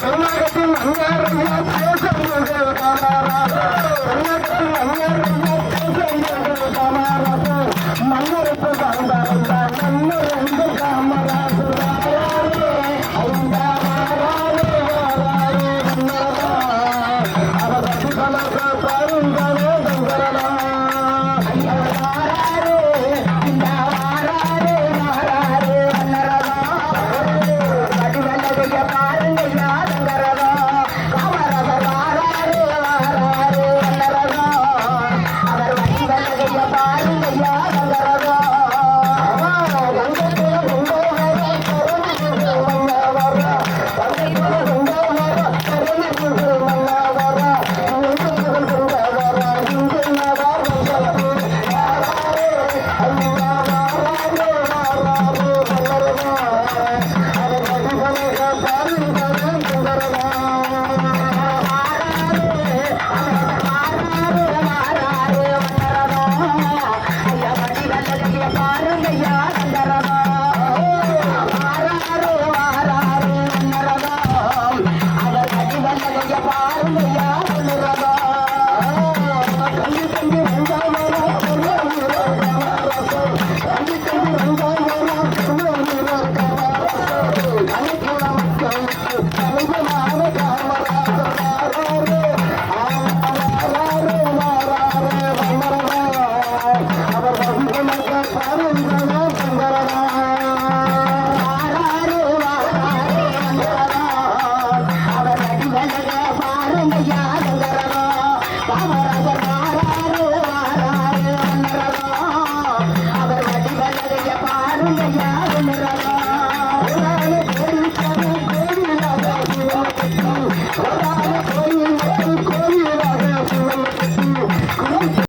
கர்நாடகத்தில் மன்னருக்கு தந்தாரா மன்னர் என்று காமராசரா அவரது கலர் பாவரையா பாவர